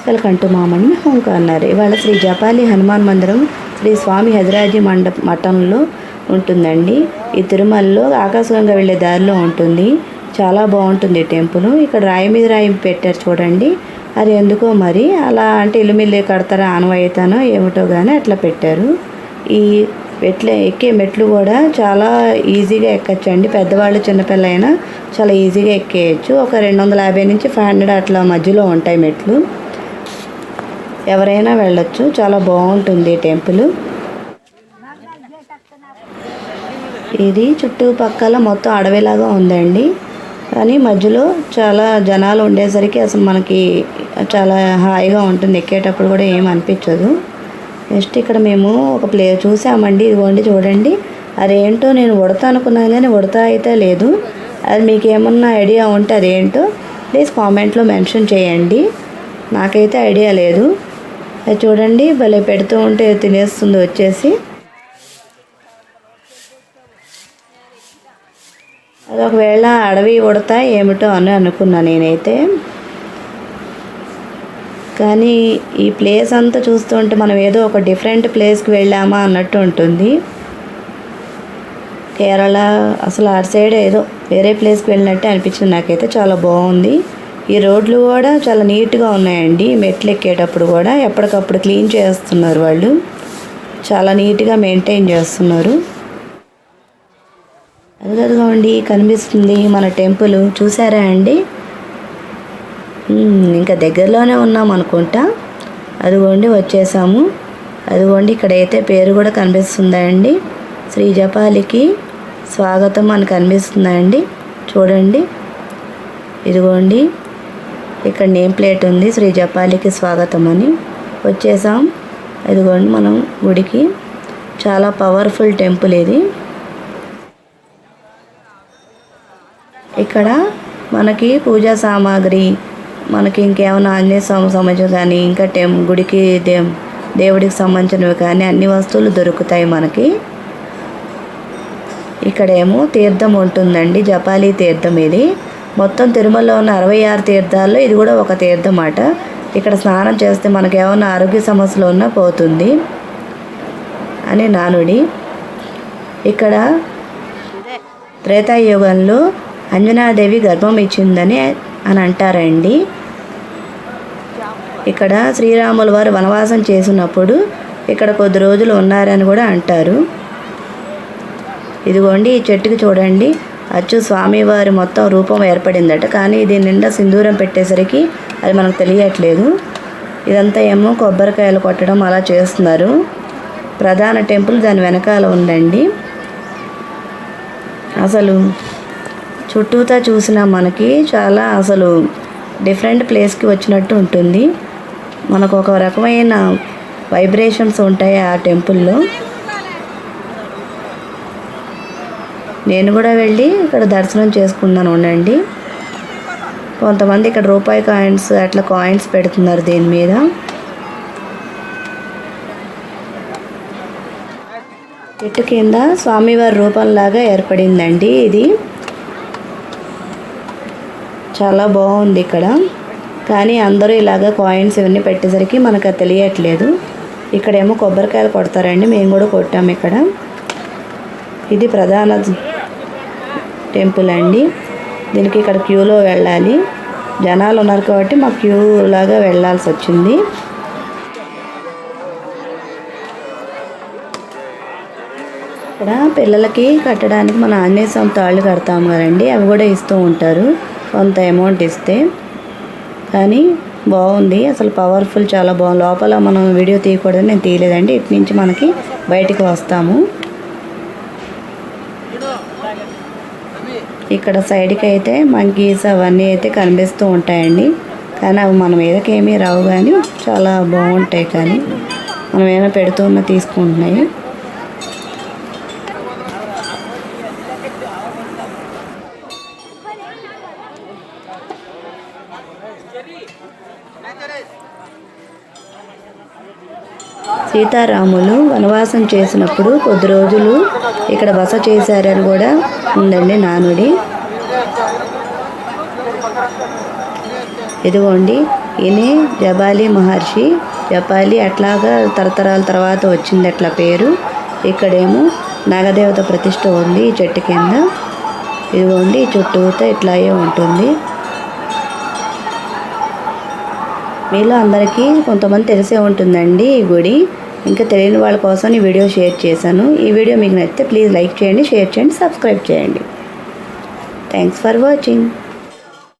Welcome to మామని home ఇవాళ శ్రీ జపాలి హనుమాన్ మందిరం శ్రీ స్వామి హజరాజీ మండప మఠంలో ఉంటుందండి. ఈ తిరుమలలో ఆకాశంగా వెళ్ళే దారిలో ఉంటుంది. చాలా బాగుంటుంది టెంపుల్. ఇక్కడ రాయి మీద రాయి పెట్టారు చూడండి. అది ఎందుకో మరి అలా అంటే ఇల్లుమిల్లి కడతారా ఆనవాయితానో ఏమిటో కానీ అట్లా పెట్టారు. ఈ మెట్ల ఎక్కే మెట్లు కూడా చాలా ఈజీగా ఎక్కచ్చండి. పెద్దవాళ్ళు చిన్నపిల్లైనా చాలా ఈజీగా ఎక్కేయచ్చు. ఒక రెండు వందల యాభై నుంచి ఫైవ్ హండ్రెడ్ అట్లా మధ్యలో ఉంటాయి మెట్లు. ఎవరైనా వెళ్ళొచ్చు. చాలా బాగుంటుంది టెంపుల్. ఇది చుట్టుపక్కల మొత్తం అడవిలాగా ఉందండి. కానీ మధ్యలో చాలా జనాలు ఉండేసరికి అసలు మనకి చాలా హాయిగా ఉంటుంది. ఎక్కేటప్పుడు కూడా ఏం అనిపించదు. నెక్స్ట్ ఇక్కడ మేము ఒక ప్లే చూసామండి. ఇదిగోండి చూడండి. అదేంటో నేను ఉడత అనుకున్నాను కానీ ఉడత అయితే లేదు. అది మీకు ఏమన్నా ఐడియా ఉంటే అదేంటో ప్లీజ్ కామెంట్లో మెన్షన్ చేయండి. నాకైతే ఐడియా లేదు. అది చూడండి భలే పెడుతూ ఉంటే తినేస్తుంది వచ్చేసి. అది ఒకవేళ అడవి ఉడతా ఏమిటో అని అనుకున్నా నేనైతే. కానీ ఈ ప్లేస్ అంతా చూస్తుంటే మనం ఏదో ఒక డిఫరెంట్ ప్లేస్కి వెళ్ళామా అన్నట్టు ఉంటుంది. కేరళ అసలు అటు సైడ్ ఏదో వేరే ప్లేస్కి వెళ్ళినట్టే అనిపించింది. నాకైతే చాలా బాగుంది. ఈ రోడ్లు కూడా చాలా నీట్గా ఉన్నాయండి. మెట్లు ఎక్కేటప్పుడు కూడా ఎప్పటికప్పుడు క్లీన్ చేస్తున్నారు వాళ్ళు. చాలా నీట్గా మెయింటైన్ చేస్తున్నారు. అదిగదిగోండి కనిపిస్తుంది మన టెంపుల్. చూసారా అండి? ఇంకా దగ్గరలోనే ఉన్నాం అనుకుంటా. అదిగోండి వచ్చేసాము. అదిగోండి ఇక్కడైతే పేరు కూడా కనిపిస్తుందండి శ్రీ జపాలికి స్వాగతం అని కనిపిస్తుందండి చూడండి. ఇదిగోండి ఇక్కడ నేమ్ ప్లేట్ ఉంది. శ్రీ జపాలికి స్వాగతం అని వచ్చేసాం. ఇదిగోండి మనం గుడికి. చాలా పవర్ఫుల్ టెంపుల్ ఇది. ఇక్కడ మనకి పూజా సామాగ్రి మనకి ఇంకేమైనా ఆంజనేయ స్వామి సంబంధించిన కానీ ఇంకా టెం గుడికి దే దేవుడికి సంబంధించినవి కానీ అన్ని వస్తువులు దొరుకుతాయి మనకి. ఇక్కడేమో తీర్థం ఉంటుందండి. జపాలి తీర్థం ఇది. మొత్తం తిరుమలలో ఉన్న అరవై ఆరు తీర్థాల్లో ఇది కూడా ఒక తీర్థం అట ఇక్కడ స్నానం చేస్తే మనకు ఏమైనా ఆరోగ్య సమస్యలు ఉన్నా పోతుంది అని నానుడి. ఇక్కడ త్రేతాయుగంలో అంజనాదేవి గర్భం ఇచ్చిందని అని అంటారండి. ఇక్కడ శ్రీరాముల వారు వనవాసం చేసినప్పుడు ఇక్కడ కొద్ది రోజులు ఉన్నారని కూడా అంటారు. ఇదిగోండి ఈ చెట్టుకి చూడండి. అచ్చు స్వామివారి మొత్తం రూపం ఏర్పడిందట. కానీ దీని నిండా సింధూరం పెట్టేసరికి అది మనకు తెలియట్లేదు. ఇదంతా ఏమో కొబ్బరికాయలు కొట్టడం అలా చేస్తున్నారు. ప్రధాన టెంపుల్ దాని వెనకాల ఉందండి. అసలు చుట్టూతా చూసిన మనకి చాలా అసలు డిఫరెంట్ ప్లేస్కి వచ్చినట్టు ఉంటుంది. మనకు ఒక రకమైన వైబ్రేషన్స్ ఉంటాయి ఆ టెంపుల్లో. నేను కూడా వెళ్ళి ఇక్కడ దర్శనం చేసుకున్నాను ఉండండి. కొంతమంది ఇక్కడ రూపాయి కాయిన్స్ అట్లా కాయిన్స్ పెడుతున్నారు దీని మీద. చెట్టు కింద స్వామివారి రూపంలాగా ఏర్పడిందండి ఇది. చాలా బాగుంది ఇక్కడ. కానీ అందరూ ఇలాగ కాయిన్స్ ఇవన్నీ పెట్టేసరికి మనకు తెలియట్లేదు. ఇక్కడేమో కొబ్బరికాయలు కొడతారండి మేము కూడా కొట్టాము ఇక్కడ. ఇది ప్రధాన టెంపుల్ అండి. దీనికి ఇక్కడ క్యూలో వెళ్ళాలి. జనాలు ఉన్నారు కాబట్టి మా క్యూ లాగా వెళ్ళాల్సి వచ్చింది. ఇక్కడ పిల్లలకి కట్టడానికి మన ఆంజనేయ స్వామి తాళ్ళు కడతాము కదండి. అవి కూడా ఇస్తూ ఉంటారు. కొంత అమౌంట్ ఇస్తే. కానీ బాగుంది. అసలు పవర్ఫుల్ చాలా బాగుంది. లోపల మనం వీడియో తీయకూడదని నేను తీయలేదండి. ఇటు నుంచి మనకి బయటికి వస్తాము. ఇక్కడ సైడ్కి అయితే మంకీస్ అవన్నీ అయితే కనిపిస్తూ ఉంటాయండి. కానీ అవి మన మీదకి ఏమీ రావు కానీ చాలా బాగుంటాయి కానీ. మనం ఏమైనా పెడుతున్నా తీసుకుంటున్నాయి. సీతారాములు వనవాసం చేసినప్పుడు కొద్ది రోజులు ఇక్కడ బస చేశారని కూడా ఉందండి నానుడి. ఇదిగోండి ఈయనే జబాలి మహర్షి. జపాలి అట్లాగా తరతరాల తర్వాత వచ్చింది అట్లా పేరు. ఇక్కడేమో నాగదేవత ప్రతిష్ట ఉంది ఈ చెట్టు కింద. ఇదిగోండి చుట్టూతో ఇట్లాగే ఉంటుంది. మీలో అందరికీ కొంతమంది తెలిసే ఉంటుందండి ఈ గుడి. ఇంకా తెలియని వాళ్ళ కోసం ఈ వీడియో షేర్ చేశాను. ఈ వీడియో మీకు నచ్చితే ప్లీజ్ లైక్ చేయండి షేర్ చేయండి సబ్స్క్రైబ్ చేయండి. Thanks for watching.